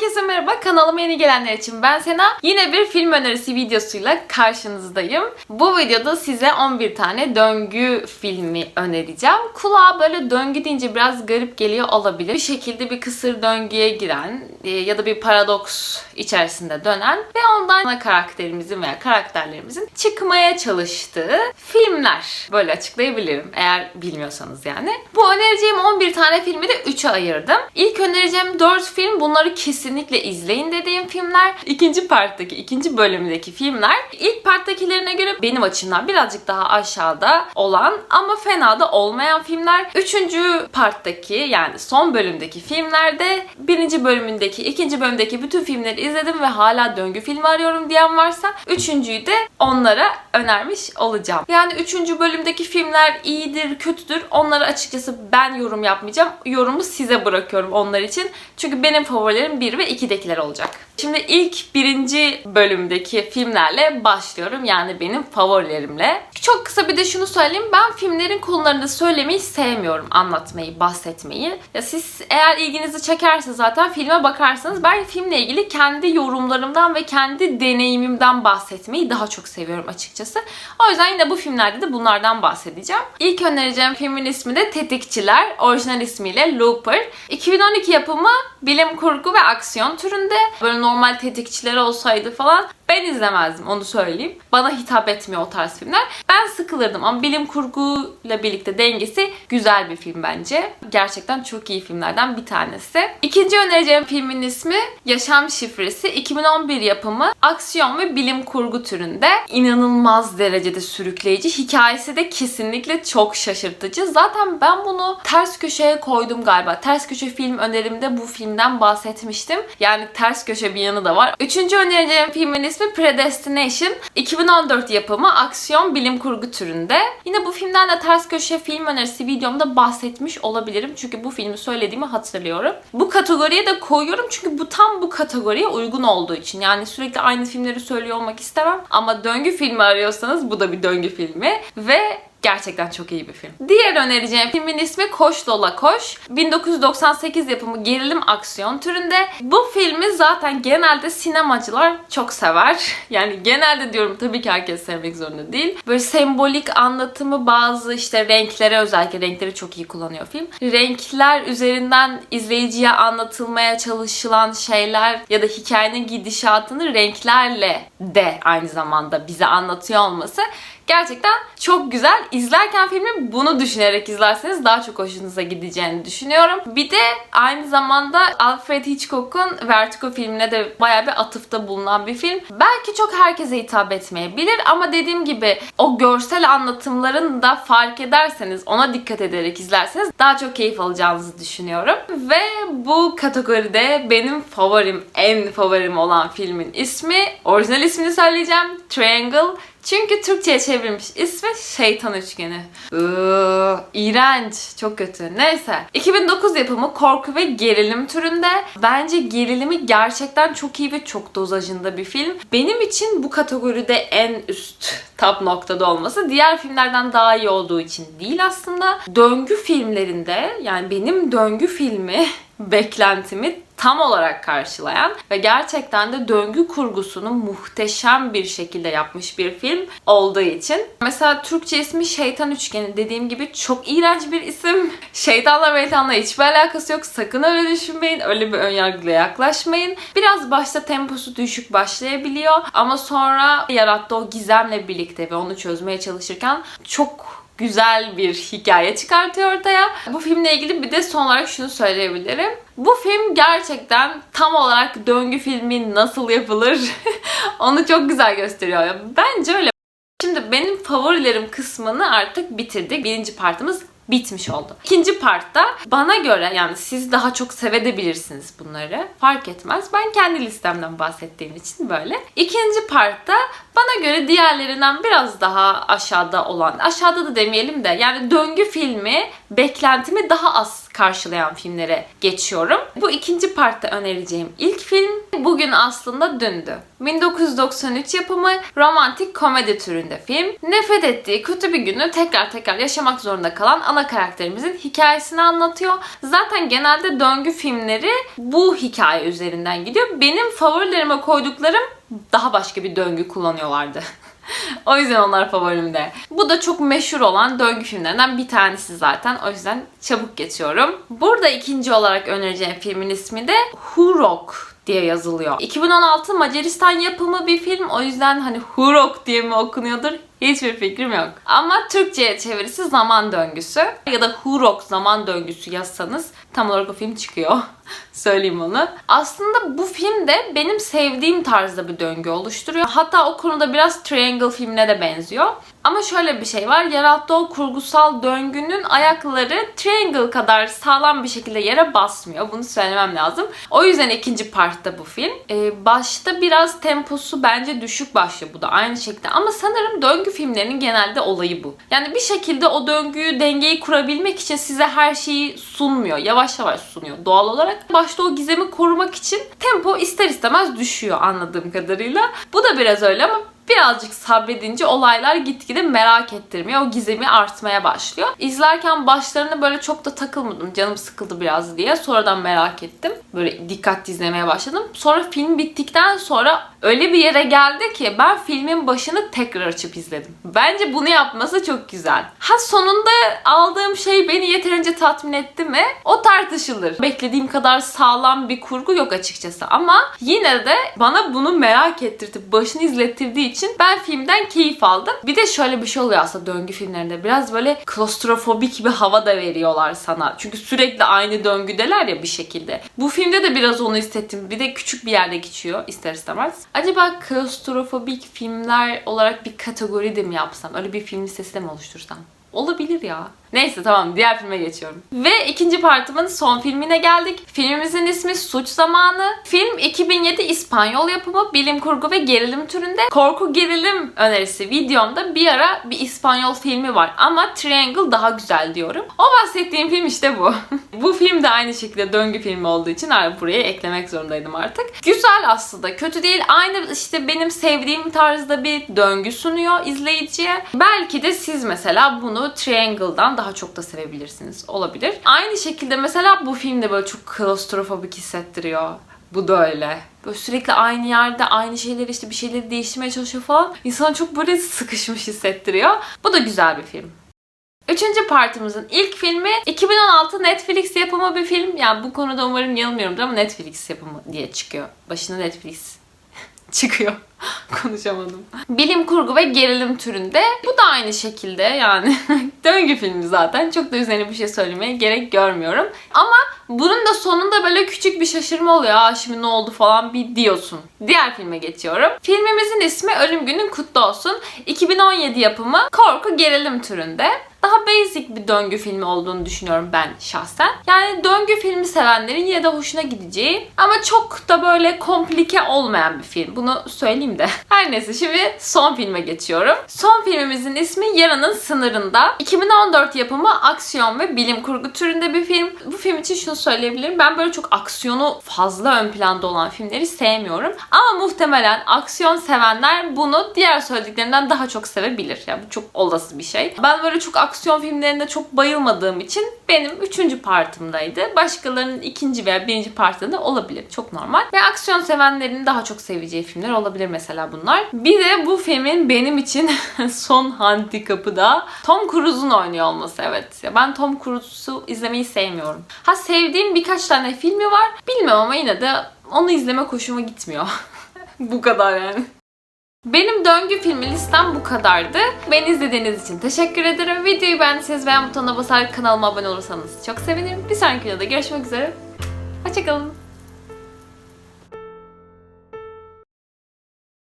Herkese merhaba. Kanalıma yeni gelenler için ben Sena. Yine bir film önerisi videosuyla karşınızdayım. Bu videoda size 11 tane döngü filmi önereceğim. Kulağa böyle döngü deyince biraz garip geliyor olabilir. Bir şekilde bir kısır döngüye giren e, ya da bir paradoks içerisinde dönen ve ondan ana karakterimizin veya karakterlerimizin çıkmaya çalıştığı filmler. Böyle açıklayabilirim eğer bilmiyorsanız yani. Bu önereceğim 11 tane filmi de 3'e ayırdım. İlk önereceğim 4 film bunları kesinlikle izleyin dediğim filmler. İkinci parttaki, ikinci bölümdeki filmler ilk parttakilerine göre benim açımdan birazcık daha aşağıda olan ama fena da olmayan filmler. Üçüncü parttaki yani son bölümdeki filmlerde birinci bölümündeki, ikinci bölümdeki bütün filmleri izledim ve hala döngü filmi arıyorum diyen varsa üçüncüyü de onlara önermiş olacağım. Yani üçüncü bölümdeki filmler iyidir, kötüdür. Onları açıkçası ben yorum yapmayacağım. Yorumu size bırakıyorum onlar için. Çünkü benim favorilerim 1 ve 2'dekiler olacak. Şimdi ilk birinci bölümdeki filmlerle başlıyorum. Yani benim favorilerimle. Çok kısa bir de şunu söyleyeyim. Ben filmlerin konularını söylemeyi sevmiyorum. Anlatmayı, bahsetmeyi. Ya siz eğer ilginizi çekerse zaten filme bakarsanız ben filmle ilgili kendi yorumlarımdan ve kendi deneyimimden bahsetmeyi daha çok seviyorum açıkçası. O yüzden yine bu filmlerde de bunlardan bahsedeceğim. İlk önereceğim filmin ismi de Tetikçiler. Orijinal ismiyle Looper. 2012 yapımı bilim kurgu ve aksiyon türünde. Böyle normal tetikçiler olsaydı falan ben izlemezdim onu söyleyeyim. Bana hitap etmiyor o tarz filmler. Ben sıkılırdım ama bilim kurguyla birlikte dengesi güzel bir film bence. Gerçekten çok iyi filmlerden bir tanesi. İkinci önereceğim filmin ismi Yaşam Şifresi. 2011 yapımı aksiyon ve bilim kurgu türünde. İnanılmaz derecede sürükleyici. Hikayesi de kesinlikle çok şaşırtıcı. Zaten ben bunu ters köşeye koydum galiba. Ters köşe film önerimde bu filmden bahsetmiştim. Yani ters köşe bir yanı da var. Üçüncü önereceğim filmin ismi Predestination. 2014 yapımı aksiyon bilim kurgu türünde. Yine bu filmden de ters köşe film önerisi videomda bahsetmiş olabilirim. Çünkü bu filmi söylediğimi hatırlıyorum. Bu kategoriye de koyuyorum çünkü bu tam bu kategoriye uygun olduğu için. Yani sürekli aynı filmleri söylüyor olmak istemem. Ama döngü filmi arıyorsanız bu da bir döngü filmi. Ve Gerçekten çok iyi bir film. Diğer önereceğim filmin ismi Koş Lola Koş. 1998 yapımı gerilim aksiyon türünde. Bu filmi zaten genelde sinemacılar çok sever. Yani genelde diyorum tabii ki herkes sevmek zorunda değil. Böyle sembolik anlatımı bazı işte renklere özellikle renkleri çok iyi kullanıyor film. Renkler üzerinden izleyiciye anlatılmaya çalışılan şeyler ya da hikayenin gidişatını renklerle de aynı zamanda bize anlatıyor olması Gerçekten çok güzel. İzlerken filmi bunu düşünerek izlerseniz daha çok hoşunuza gideceğini düşünüyorum. Bir de aynı zamanda Alfred Hitchcock'un Vertigo filmine de bayağı bir atıfta bulunan bir film. Belki çok herkese hitap etmeyebilir ama dediğim gibi o görsel anlatımların da fark ederseniz, ona dikkat ederek izlerseniz daha çok keyif alacağınızı düşünüyorum. Ve bu kategoride benim favorim, en favorim olan filmin ismi, orijinal ismini söyleyeceğim. Triangle çünkü Türkçe'ye çevrilmiş ismi Şeytan Üçgeni. Iıı, iğrenç. Çok kötü. Neyse. 2009 yapımı korku ve gerilim türünde. Bence gerilimi gerçekten çok iyi ve çok dozajında bir film. Benim için bu kategoride en üst top noktada olması diğer filmlerden daha iyi olduğu için değil aslında. Döngü filmlerinde yani benim döngü filmi beklentimi tam olarak karşılayan ve gerçekten de döngü kurgusunu muhteşem bir şekilde yapmış bir film olduğu için. Mesela Türkçe ismi Şeytan Üçgeni dediğim gibi çok iğrenç bir isim. Şeytanla meytanla hiçbir alakası yok. Sakın öyle düşünmeyin. Öyle bir önyargıyla yaklaşmayın. Biraz başta temposu düşük başlayabiliyor ama sonra yarattığı o gizemle birlikte ve onu çözmeye çalışırken çok güzel bir hikaye çıkartıyor ortaya. Bu filmle ilgili bir de son olarak şunu söyleyebilirim. Bu film gerçekten tam olarak döngü filmi nasıl yapılır onu çok güzel gösteriyor. Bence öyle. Şimdi benim favorilerim kısmını artık bitirdik. Birinci partımız bitmiş oldu. İkinci partta bana göre yani siz daha çok sevebilirsiniz bunları. Fark etmez. Ben kendi listemden bahsettiğim için böyle. İkinci partta bana göre diğerlerinden biraz daha aşağıda olan, aşağıda da demeyelim de yani döngü filmi beklentimi daha az karşılayan filmlere geçiyorum. Bu ikinci partta önereceğim ilk film bugün aslında dündü. 1993 yapımı romantik komedi türünde film. Nefret ettiği kötü bir günü tekrar tekrar yaşamak zorunda kalan ana karakterimizin hikayesini anlatıyor. Zaten genelde döngü filmleri bu hikaye üzerinden gidiyor. Benim favorilerime koyduklarım daha başka bir döngü kullanıyorlardı. o yüzden onlar favorimde. Bu da çok meşhur olan döngü filmlerinden bir tanesi zaten. O yüzden çabuk geçiyorum. Burada ikinci olarak önereceğim filmin ismi de Hurok diye yazılıyor. 2016 Macaristan yapımı bir film. O yüzden hani Hurok diye mi okunuyordur Hiçbir fikrim yok. Ama Türkçe'ye çevirisi zaman döngüsü ya da Hurok zaman döngüsü yazsanız tam olarak o film çıkıyor. Söyleyeyim onu. Aslında bu film de benim sevdiğim tarzda bir döngü oluşturuyor. Hatta o konuda biraz Triangle filmine de benziyor. Ama şöyle bir şey var. Yarattığı o kurgusal döngünün ayakları Triangle kadar sağlam bir şekilde yere basmıyor. Bunu söylemem lazım. O yüzden ikinci partta bu film. Ee, başta biraz temposu bence düşük başlıyor bu da aynı şekilde. Ama sanırım döngü filmlerinin genelde olayı bu. Yani bir şekilde o döngüyü, dengeyi kurabilmek için size her şeyi sunmuyor. Yavaş yavaş sunuyor doğal olarak. Başta o gizemi korumak için tempo ister istemez düşüyor anladığım kadarıyla. Bu da biraz öyle ama birazcık sabredince olaylar gitgide merak ettirmeye, o gizemi artmaya başlıyor. İzlerken başlarına böyle çok da takılmadım. Canım sıkıldı biraz diye. Sonradan merak ettim. Böyle dikkatli izlemeye başladım. Sonra film bittikten sonra öyle bir yere geldi ki ben filmin başını tekrar açıp izledim. Bence bunu yapması çok güzel. Ha sonunda aldığım şey beni yeterince tatmin etti mi? O tartışılır. Beklediğim kadar sağlam bir kurgu yok açıkçası ama yine de bana bunu merak ettirdi. Başını izlettirdiği için ben filmden keyif aldım. Bir de şöyle bir şey oluyor aslında döngü filmlerinde. Biraz böyle klostrofobik bir hava da veriyorlar sana. Çünkü sürekli aynı döngüdeler ya bir şekilde. Bu filmde de biraz onu hissettim. Bir de küçük bir yerde geçiyor ister istemez. Acaba klostrofobik filmler olarak bir kategori de mi yapsam? Öyle bir film listesi de mi oluştursam? Olabilir ya. Neyse tamam diğer filme geçiyorum. Ve ikinci partımın son filmine geldik. Filmimizin ismi Suç Zamanı. Film 2007 İspanyol yapımı bilim kurgu ve gerilim türünde. Korku gerilim önerisi videomda bir ara bir İspanyol filmi var ama Triangle daha güzel diyorum. O bahsettiğim film işte bu. bu film de aynı şekilde döngü filmi olduğu için buraya eklemek zorundaydım artık. Güzel aslında. Kötü değil. Aynı işte benim sevdiğim tarzda bir döngü sunuyor izleyiciye. Belki de siz mesela bunu Triangle'dan daha çok da sevebilirsiniz. Olabilir. Aynı şekilde mesela bu filmde böyle çok klostrofobik hissettiriyor. Bu da öyle. Böyle sürekli aynı yerde aynı şeyleri işte bir şeyleri değiştirmeye çalışıyor falan. İnsanı çok böyle sıkışmış hissettiriyor. Bu da güzel bir film. Üçüncü partımızın ilk filmi 2016 Netflix yapımı bir film. Yani bu konuda umarım yanılmıyorumdur ama Netflix yapımı diye çıkıyor. Başına Netflix çıkıyor. Konuşamadım. Bilim kurgu ve gerilim türünde. Bu da aynı şekilde yani döngü filmi zaten. Çok da üzerine bir şey söylemeye gerek görmüyorum. Ama bunun da sonunda böyle küçük bir şaşırma oluyor. Aa şimdi ne oldu falan bir diyorsun. Diğer filme geçiyorum. Filmimizin ismi Ölüm Günün Kutlu Olsun. 2017 yapımı korku gerilim türünde daha basic bir döngü filmi olduğunu düşünüyorum ben şahsen. Yani döngü filmi sevenlerin yine de hoşuna gideceği ama çok da böyle komplike olmayan bir film. Bunu söyleyeyim de. Her neyse şimdi son filme geçiyorum. Son filmimizin ismi Yaranın Sınırında. 2014 yapımı aksiyon ve bilim kurgu türünde bir film. Bu film için şunu söyleyebilirim. Ben böyle çok aksiyonu fazla ön planda olan filmleri sevmiyorum. Ama muhtemelen aksiyon sevenler bunu diğer söylediklerimden daha çok sevebilir. Yani bu çok olası bir şey. Ben böyle çok aksiyon filmlerinde çok bayılmadığım için benim üçüncü partımdaydı. Başkalarının ikinci veya birinci partında olabilir. Çok normal. Ve aksiyon sevenlerin daha çok seveceği filmler olabilir mesela bunlar. Bir de bu filmin benim için son handikapı da Tom Cruise'un oynuyor olması evet. Ya ben Tom Cruise'u izlemeyi sevmiyorum. Ha sevdiğim birkaç tane filmi var. Bilmiyorum ama yine de onu izleme hoşuma gitmiyor. bu kadar yani. Benim döngü filmi listem bu kadardı. Beni izlediğiniz için teşekkür ederim. Videoyu beğendiyseniz beğen butonuna basar kanalıma abone olursanız çok sevinirim. Bir sonraki videoda görüşmek üzere. Hoşçakalın.